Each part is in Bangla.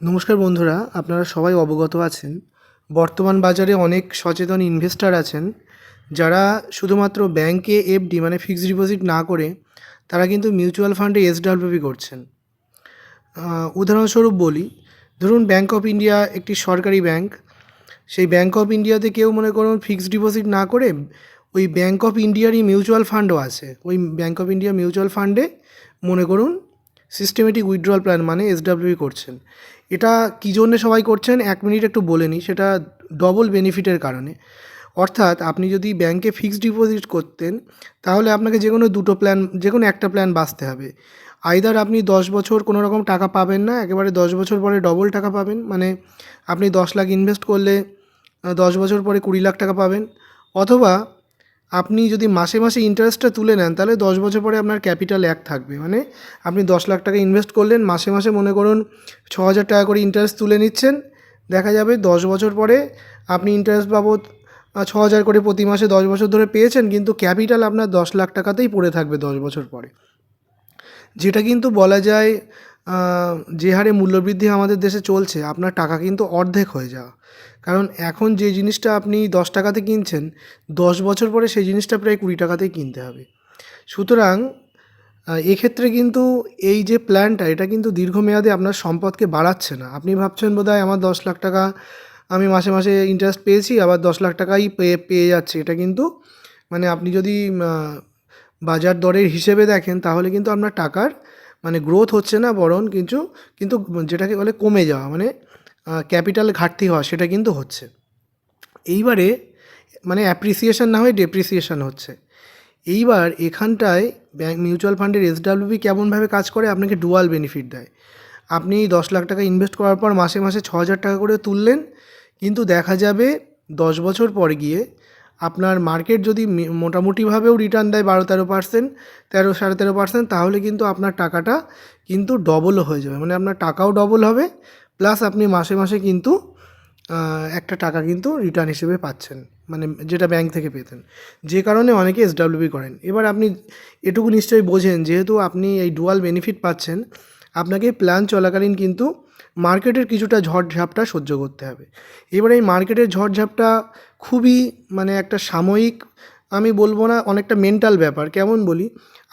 নমস্কার বন্ধুরা, আপনারা সবাই অবগত আছেন। বর্তমান বাজারে অনেক সচেতন ইনভেস্টার আছেন, যারা শুধুমাত্র ব্যাংকে এফডি মানে ফিক্সড ডিপোজিট না করে, তারা কিন্তু মিউচুয়াল ফান্ডে এসডাব্লিউপি করছেন। উদাহরণস্বরূপ বলি, ধরুন ব্যাংক অফ ইন্ডিয়া একটি সরকারি ব্যাংক সেই ব্যাংক অফ ইন্ডিয়াতে কেউ মনে করুন ফিক্সড ডিপোজিট না করে, ওই ব্যাংক অফ ইন্ডিয়ারই মিউচুয়াল ফান্ডও আছে। ওই ব্যাংক অফ ইন্ডিয়া মিউচুয়াল ফান্ডে মনে করুন সিস্টেমেটিক উইথড্রল প্ল্যান মানে এসডাব্লিউপি করছেন। এটা কী জন্যে সবাই করছেন? এক মিনিট একটু বলে নিই, সেটা ডবল বেনিফিটের কারণে। অর্থাৎ আপনি যদি ব্যাংকে ফিক্সড ডিপোজিট করতেন, তাহলে আপনাকে যে কোনো দুটো প্ল্যান যে কোনো একটা প্ল্যান বাঁচতে হবে। আইদার আপনি দশ বছর কোনো রকম টাকা পাবেন না, একেবারে দশ বছর পরে ডবল টাকা পাবেন মানে আপনি দশ লাখ ইনভেস্ট করলে দশ বছর পরে কুড়ি লাখ টাকা পাবেন, অথবা আপনি যদি মাসে মাসে ইন্টারেস্টটা তুলে নেন, তাহলে দশ বছর পরে আপনার ক্যাপিটাল এক থাকবে। মানে আপনি দশ লাখ টাকা ইনভেস্ট করলেন, মাসে মাসে মনে করুন ছ হাজার টাকা করে ইন্টারেস্ট তুলে নিচ্ছেন। দেখা যাবে দশ বছর পরে আপনি ইন্টারেস্ট বাবদ ছ হাজার করে প্রতি মাসে দশ বছর ধরে পেয়েছেন, কিন্তু ক্যাপিটাল আপনার দশ লাখ টাকাতেই পড়ে থাকবে দশ বছর পরে। যেটা কিন্তু বলা যায় যে হারে মূল্যবৃদ্ধি আমাদের দেশে চলছে, আপনার টাকা কিন্তু অর্ধেক হয়ে যাওয়া। কারণ এখন যে জিনিসটা আপনি দশ টাকাতে কিনছেন, দশ বছর পরে সেই জিনিসটা প্রায় কুড়ি টাকাতেই কিনতে হবে। সুতরাং এক্ষেত্রে কিন্তু এই যে প্ল্যানটা এটা কিন্তু দীর্ঘমেয়াদে আপনার সম্পদকে বাড়াচ্ছে না। আপনি ভাবছেন বোধহয় আমার দশ লাখ টাকা আমি মাসে মাসে ইন্টারেস্ট পেয়েছি, আবার দশ লাখ টাকাই পেয়ে পেয়ে যাচ্ছে। এটা কিন্তু মানে আপনি যদি বাজার দরের হিসেবে দেখেন, তাহলে কিন্তু আপনার টাকার মানে গ্রোথ হচ্ছে না বরং কিন্তু কিন্তু যেটাকে বলে কমে যাওয়া। মানে ক্যাপিটাল ঘাটতি হওয়া, সেটা কিন্তু হচ্ছে। এইবারে মানে অ্যাপ্রিসিয়েশন না হয়ে ডেপ্রিসিয়েশন হচ্ছে। এইবার এখানটায় ব্যাংক মিউচুয়াল ফান্ডের এসডাব্লিউপি কেমনভাবে কাজ করে, আপনাকে ডুয়াল বেনিফিট দেয়। আপনি দশ লাখ টাকা ইনভেস্ট করার পর মাসে মাসে ছ হাজার টাকা করে তুললেন, কিন্তু দেখা যাবে দশ বছর পর গিয়ে আপনার মার্কেট যদি মোটামুটিভাবেও রিটার্ন দেয় বারো তেরো পার্সেন্ট তেরো, সাড়ে তেরো পার্সেন্ট তাহলে কিন্তু আপনার টাকাটা কিন্তু ডবলও হয়ে যাবে। মানে আপনার টাকাও ডবল হবে প্লাস আপনি মাসে মাসে কিন্তু একটা টাকা কিন্তু রিটার্ন হিসেবে পাচ্ছেন মানে যেটা ব্যাংক থেকে পেতেন। যে কারণে অনেকে এসডাব্লিউপি করেন। এবার আপনি এটুকু নিশ্চয়ই বোঝেন, যেহেতু আপনি এই ডুয়াল বেনিফিট পাচ্ছেন, আপনাকে প্ল্যান চলাকালীন কিন্তু মার্কেটের কিছুটা ঝড়ঝাপটা সহ্য করতে হবে। এবার এই মার্কেটের ঝড়ঝাপটা খুবই মানে একটা সাময়িক আমি বলব না, অনেকটা মেন্টাল ব্যাপার। কেমন বলি?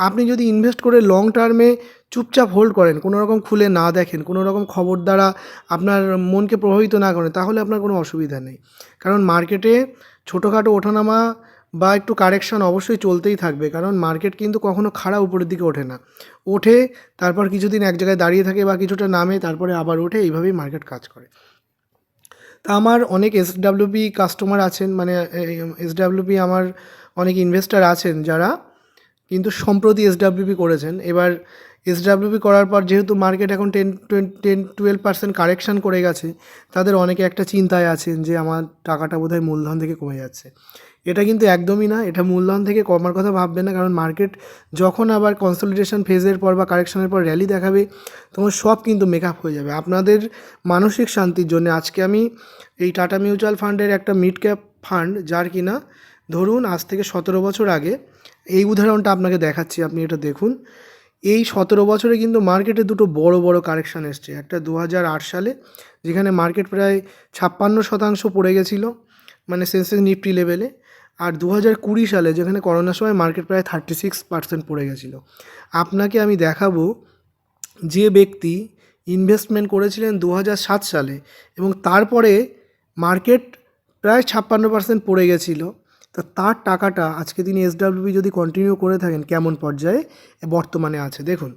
আপনি যদি ইনভেস্ট করে লং টার্মে চুপচাপ হোল্ড করেন, কোনো রকম খুলে না দেখেন, কোনো রকম খবর দ্বারা আপনার মনকে প্রভাবিত না করেন, তাহলে আপনার কোনো অসুবিধা নেই। কারণ মার্কেটে ছোটোখাটো ওঠানামা বা একটু কারেকশন অবশ্যই চলতেই থাকবে, কারণ মার্কেট কিন্তু কখনো খাড়া উপরের দিকে ওঠে না। ওঠে, তারপর কিছুদিন এক জায়গায় দাঁড়িয়ে থাকে বা কিছুটা নামে, তারপরে আবার ওঠে, এইভাবেই মার্কেট কাজ করে। তা আমার অনেক এসডাব্লিউপি কাস্টমার আছেন মানে এসডাব্লিউপি আমার অনেক ইনভেস্টার আছেন যারা, কিন্তু সম্প্রতি এসডাব্লিউপি করেছেন। এবার এসডাব্লিউপি করার পর যেহেতু মার্কেট এখন ten ten twelve percent correction করে গেছে, তাদের অনেকে একটা চিন্তায় আছেন যে আমার টাকাটা বোধহয় মূলধন থেকে কমে যাচ্ছে। এটা কিন্তু একদমই না, এটা মূলধন থেকে কমার কথা ভাববেন না, কারণ মার্কেট যখন আবার কনসলিডেশন ফেজের পর বা কারেকশনের পর র্যালি দেখাবে, তখন সব কিন্তু মেকআপ হয়ে যাবে। আপনাদের মানসিক শান্তির জন্য আজকে আমি এই টাটা মিউচুয়াল ফান্ডের একটা মিড ক্যাপ ফান্ড যার কিনা ধরুন আজ থেকে সতেরো বছর আগে, এই উদাহরণটা আপনাকে দেখাচ্ছি, আপনি এটা দেখুন। এই সতেরো বছরে কিন্তু মার্কেটে দুটো বড় বড় কারেকশান এসছে। একটা দু হাজার আট সালে, যেখানে মার্কেট প্রায় ছাপ্পান্ন শতাংশ পড়ে গেছিল মানে সেন্সেক্স নিফটি লেভেলে। আর দু হাজার কুড়ি সালে, যেখানে করোনার সময় মার্কেট প্রায় থার্টি সিক্স পার্সেন্ট পড়ে গেছিল। আপনাকে আমি দেখাবো যে ব্যক্তি ইনভেস্টমেন্ট করেছিলেন দু সাত সালে এবং তারপরে মার্কেট প্রায় ছাপ্পান্ন পার্সেন্ট পড়ে গেছিল। তা তার টাকাটা আজকে তিনি এসডাব্লিউবি যদি কন্টিনিউ করে থাকেন কেমন পর্যায়ে বর্তমানে আছে? দেখুন,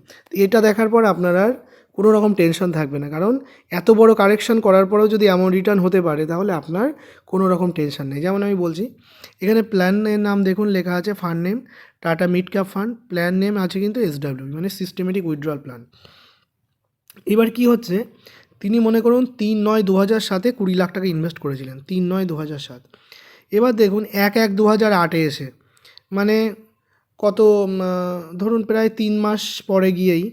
এটা দেখার পর আপনার আর কোনো রকম টেনশন থাকবে না। কারণ এত বড় কারেকশন করার পরেও যদি এমন রিটার্ন হতে পারে, তাহলে আপনার কোনো রকম টেনশন নেই। যেমন আমি বলছি, এখানে প্ল্যানের নাম দেখুন লেখা আছে fund name Tata mid cap fund plan name আছে কিন্তু এসডাব্লিউ মানে সিস্টেমেটিক উইথড্রয়াল প্ল্যান এবার কি হচ্ছে, তিনি মনে করুন তিন নয় দু হাজার সাতে কুড়ি লাখ টাকা ইনভেস্ট করেছিলেন, তিন নয় দু হাজার সাত। এবার দেখুন এক এক দু হাজার আটে এসে মানে কত ধরুন প্রায় তিন মাস পরে গিয়েই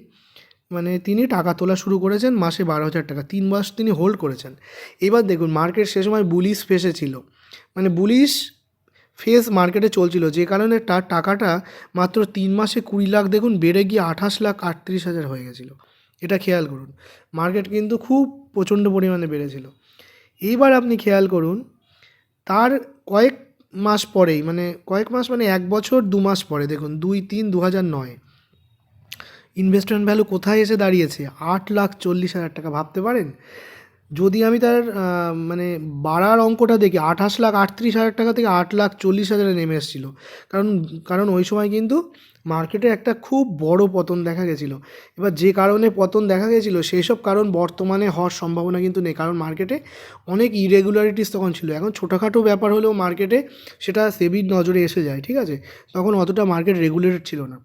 মানে তিনি টাকা তোলা শুরু করেছেন মাসে বারো হাজার টাকা, তিন মাস তিনি হোল্ড করেছেন। এবার দেখুন মার্কেট সে সময় বুলিশ ফেসে ছিল মানে বুলিশ ফেস মার্কেটে চলছিল, যে কারণে তার টাকাটা মাত্র তিন মাসে কুড়ি লাখ, দেখুন বেড়ে গিয়ে আঠাশ লাখ আটত্রিশ হাজার হয়ে গেছিল। এটা খেয়াল করুন মার্কেট কিন্তু খুব প্রচণ্ড পরিমাণে বেড়েছিল। এইবার আপনি খেয়াল করুন তার কয়েক মাস পরেই মানে কয়েক মাস মানে এক বছর দু মাস পরে, দেখুন, দুই তিন দু হাজার নয় ইনভেস্টমেন্ট ভ্যালু কোথায় এসে দাঁড়িয়েছে? আট লাখ চল্লিশ হাজার টাকা, ভাবতে পারেন? যদি আমি তার মানে বাড়ার অঙ্কটা দেখি, আঠাশ লাখ আটত্রিশ হাজার টাকা থেকে আট লাখ চল্লিশ হাজারে নেমে এসেছিল। কারণ কারণ ওই সময় কিন্তু মার্কেটে একটা খুব বড় পতন দেখা গেছিল। এবার যে কারণে পতন দেখা গেছিল সেই সব কারণ বর্তমানে হওয়ার সম্ভাবনা কিন্তু নেই। কারণ মার্কেটে অনেক ইরেগুলারিটিস তখন ছিল। এখন ছোটোখাটো ব্যাপার হলেও মার্কেটে সেটা সেবির নজরে এসে যায়, ঠিক আছে? তখন অতটা মার্কেট রেগুলেটেড ছিল না।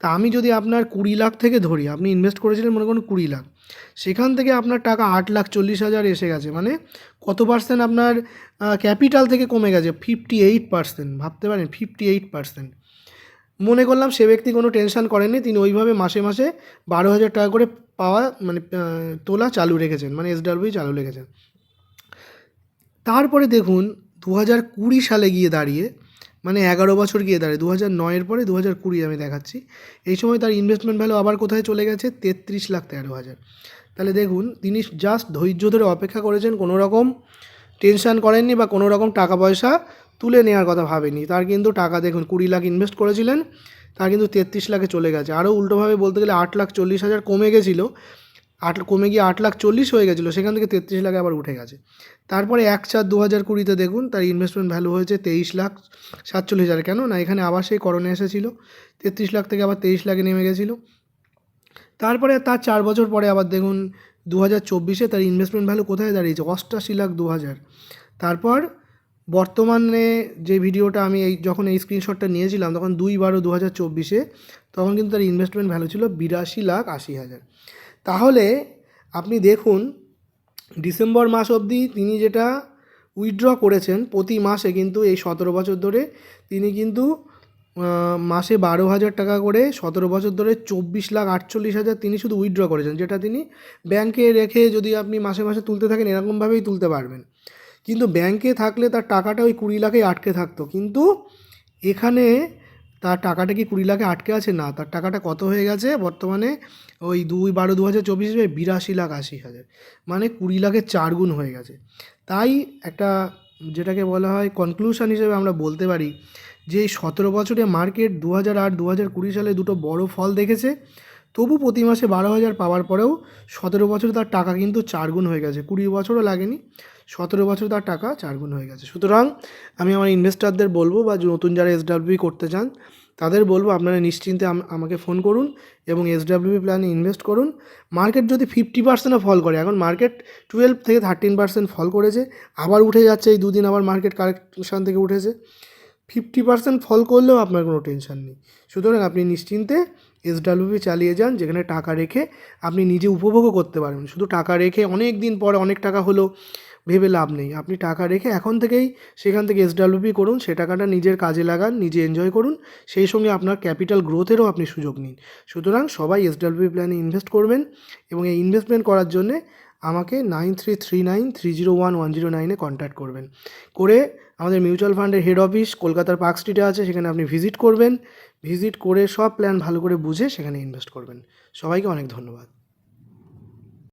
তা আমি যদি আপনার কুড়ি লাখ থেকে ধরি, আপনি ইনভেস্ট করেছিলেন মনে করুন কুড়ি লাখ। সেখান থেকে আপনার টাকা আট লাখ চল্লিশ হাজার এসে গেছে। মানে কত পার্সেন্ট আপনার ক্যাপিটাল থেকে কমে গেছে? ফিফটি এইট পার্সেন্ট ভাবতে পারেন ফিফটি এইট পার্সেন্ট মনে করলাম সে ব্যক্তি কোনো টেনশন করেননি, তিনি ওইভাবে মাসে মাসে বারো হাজার টাকা করে পাওয়া মানে তোলা চালু রেখেছেন মানে এসডাব্লিউ চালু রেখেছেন। তারপরে দেখুন দু হাজার কুড়ি সালে গিয়ে দাঁড়িয়ে মানে এগারো বছর গিয়ে দাঁড়িয়ে দু হাজার নয়ের পরে দু হাজার কুড়ি আমি দেখাচ্ছি, এই সময় তার ইনভেস্টমেন্ট ভ্যালু আবার কোথায় চলে গেছে? তেত্রিশ লাখ তেরো হাজার। তাহলে দেখুন, তিনি জাস্ট ধৈর্য ধরে অপেক্ষা করেছেন, কোনো রকম টেনশন করেননি বা কোনো রকম টাকা পয়সা তুলে নেওয়ার কথা ভাবেনি। তার কিন্তু টাকা দেখুন, কুড়ি লাখ ইনভেস্ট করেছিলেন, তার কিন্তু তেত্রিশ লাখে চলে গেছে। আরও উল্টোভাবে বলতে গেলে আট লাখ চল্লিশ হাজার কমে গেছিল। আট, কমে গিয়ে আট লাখ চল্লিশ হয়ে গেছিল, সেখান থেকে তেত্রিশ লাখে আবার উঠে গেছে। তারপরে এক চার দু হাজার কুড়িতে দেখুন, তার ইনভেস্টমেন্ট ভ্যালু হয়েছে তেইশ লাখ সাতচল্লিশ হাজার। কেন? না, এখানে আবার সেই করণে এসেছিল, তেত্রিশ লাখ থেকে আবার তেইশ লাখে নেমে গেছিল। তারপরে তার চার বছর পরে আবার দেখুন, দু হাজার চব্বিশে তার ইনভেস্টমেন্ট ভ্যালু কোথায় দাঁড়িয়েছে? অষ্টাশি লাখ দু হাজার। তারপর বর্তমানে যে ভিডিওটা আমি এই, যখন এই স্ক্রিনশটটা নিয়েছিলাম, তখন দুই বারো দু হাজার চব্বিশে, তখন কিন্তু তার ইনভেস্টমেন্ট ভ্যালু ছিল বিরাশি লাখ আশি হাজার। তাহলে আপনি দেখুন, ডিসেম্বর মাস অবধি তিনি যেটা উইথড্র করেছেন প্রতি মাসে কিন্তু এই সতেরো বছর ধরে, তিনি কিন্তু মাসে বারো হাজার টাকা করে সতেরো বছর ধরে চব্বিশ লাখ আটচল্লিশ হাজার তিনি শুধু উইথড্র করেছেন, যেটা তিনি ব্যাংকে রেখে যদি আপনি মাসে মাসে তুলতে থাকেন, এরকমভাবেই তুলতে পারবেন। কিন্তু ব্যাংকে থাকলে তার টাকাটা ওই কুড়ি লাখেই আটকে থাকতো। কিন্তু এখানে তার টাকাটা কি কুড়ি লাখে আটকে আছে? না, তার টাকাটা কত হয়ে গেছে? বর্তমানে ওই দুই বারো দু হাজার চব্বিশে বিরাশি লাখ আশি হাজার। মানে কুড়ি লাখের চার গুণ হয়ে গেছে। তাই একটা যেটাকে বলা হয় কনক্লুশন হিসেবে আমরা বলতে পারি যে সতেরো বছরে মার্কেট দু হাজার আট দু হাজার কুড়ি সালে দুটো বড় ফল দেখেছে। তবু প্রতি মাসে বারো হাজার পাওয়ার পরেও সতেরো বছরে তার টাকা কিন্তু চার গুণ হয়ে গেছে। কুড়ি বছরও লাগেনি, সতেরো বছর তার টাকা চার গুণ হয়ে গেছে। সুতরাং আমি আমার ইনভেস্টারদের বলব বা নতুন যারা এসডাব্লিউ করতে চান, তাদের বলব আপনারা নিশ্চিন্তে আম- আমাকে ফোন করুন এবং এসডাব্লিউ প্ল্যানে ইনভেস্ট করুন। মার্কেট যদি ফিফটি পার্সেন্টও ফল করে, এখন মার্কেট টুয়েলভ থেকে থার্টিন পার্সেন্ট ফল করেছে, আবার উঠে যাচ্ছে, এই দুদিন আবার মার্কেট কারেকশান থেকে উঠেছে। ফিফটি পার্সেন্ট ফল করলেও আপনার কোনো টেনশন নেই। সুতরাং আপনি নিশ্চিন্তে এসডাব্লিউপি চালিয়ে যান, যেখানে টাকা রেখে আপনি নিজে উপভোগও করতে পারবেন। শুধু টাকা রেখে অনেক দিন পরে অনেক টাকা হলো ভেবে লাভ নেই। আপনি টাকা রেখে এখন থেকেই সেখান থেকে এসডাব্লিউপি করুন, সে টাকাটা নিজের কাজে লাগান, নিজে এনজয় করুন, সেই সঙ্গে আপনার ক্যাপিটাল গ্রোথেরও আপনি সুযোগ নিন। সুতরাং সবাই এসডাব্লিউপি প্ল্যানে ইনভেস্ট করবেন এবং এই ইনভেস্টমেন্ট করার জন্যে আমাকে nine three three nine three zero one one zero নাইনে কন্ট্যাক্ট করবেন। করে আমাদের মিউচুয়াল ফান্ডের হেড অফিস কলকাতার পার্ক স্ট্রিটে আছে, সেখানে আপনি ভিজিট করবেন। ভিজিট করে সব প্ল্যান ভালো করে বুঝে সেখানে ইনভেস্ট করবেন। সবাইকে অনেক ধন্যবাদ।